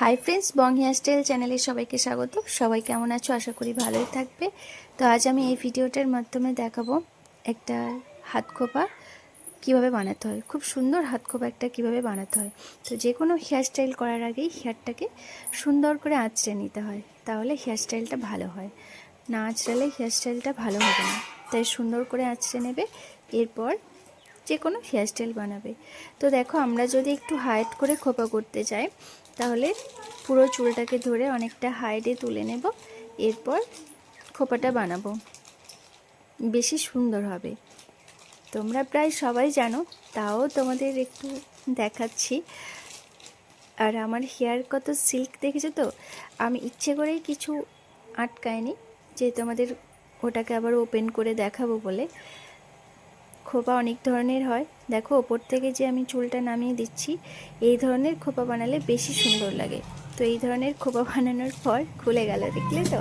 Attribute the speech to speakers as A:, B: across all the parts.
A: Hi friends Bong hair style চ্যানেলে সবাইকে স্বাগত। সবাই কেমন আছো? আশা করি ভালোই থাকবে। তো আজ আমি এই ভিডিওটার মাধ্যমে দেখাবো একটা হাত খোপা কীভাবে বানাতে হয়। খুব সুন্দর হাত খোপা একটা কীভাবে বানাতে হয়। তো যে কোনো হেয়ার স্টাইল করার আগেই হেয়ারটাকে সুন্দর করে আঁচড়ে নিতে হয়। তাহলে হেয়ার স্টাইলটা ভালো হয়। না আঁচড়ালে হেয়ার স্টাইলটা ভালো হবে না। তাই সুন্দর করে আঁচড়ে নেবে। এরপর যে কোনো হেয়ার স্টাইল বানাবে। তো দেখো, আমরা যদি একটু হাইট করে খোপা করতে চাই তাহলে পুরো চুলটাকে ধরে অনেকটা হাইডে তুলে নেব, এরপর খোপাটা বানাবো। বেশি সুন্দর হবে। তোমরা প্রায় সবাই জানো, তাও তোমাদের একটু দেখাচ্ছি। আর আমার হেয়ার কত সিল্ক দেখেছ তো? আমি ইচ্ছে করেই কিছু আটকায়নি যে তোমাদের ওটাকে আবার ওপেন করে দেখাবো বলে। খোপা অনেক ধরনের হয়। দেখো, ওপর থেকে যে আমি চুলটা নামিয়ে দিচ্ছি, এই ধরনের খোপা বানালে বেশি সুন্দর লাগে। তো এই ধরনের খোপা বানানোর পর খুলে গেল, দেখলে তো?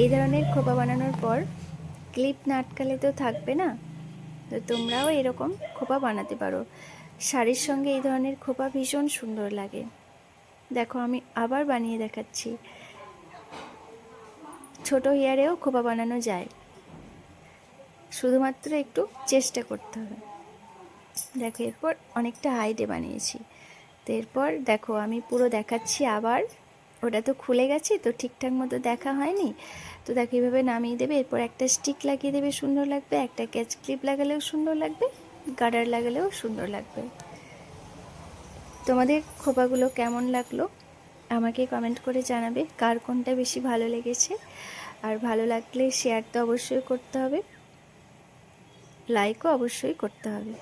A: এই ধরনের খোপা বানানোর পর ক্লিপ না আটকালে তো থাকবে না? তো তোমরাও এরকম খোপা বানাতে পারো। শাড়ির সঙ্গে এই ধরনের খোপা ভীষণ সুন্দর লাগে। দেখো, আমি আবার বানিয়ে দেখাচ্ছি। ছোট হেয়ারেও খোপা বানানো যায়। শুধুমাত্র একটু চেষ্টা করতে হবে। দেখো, এরপর অনেকটা হাইটে বানিয়েছি। তো এরপর দেখো, আমি পুরো দেখাচ্ছি আবার। ওটা তো খুলে গেছে, তো ঠিকঠাক মতো দেখা হয়নি। তো দেখো এইভাবে নামিয়ে দেবে। এরপর একটা স্টিক লাগিয়ে দেবে, সুন্দর লাগবে। একটা ক্যাচ ক্লিপ লাগালেও সুন্দর লাগবে। গার্ডার লাগালেও সুন্দর লাগবে। তোমাদের খোপাগুলো কেমন লাগল? আমাকে কমেন্ট করে জানাবে। কার কোনটা বেশি ভালো লেগেছে? আর ভালো লাগলে শেয়ার তো অবশ্যই করতে হবে। লাইকও অবশ্যই করতে হবে।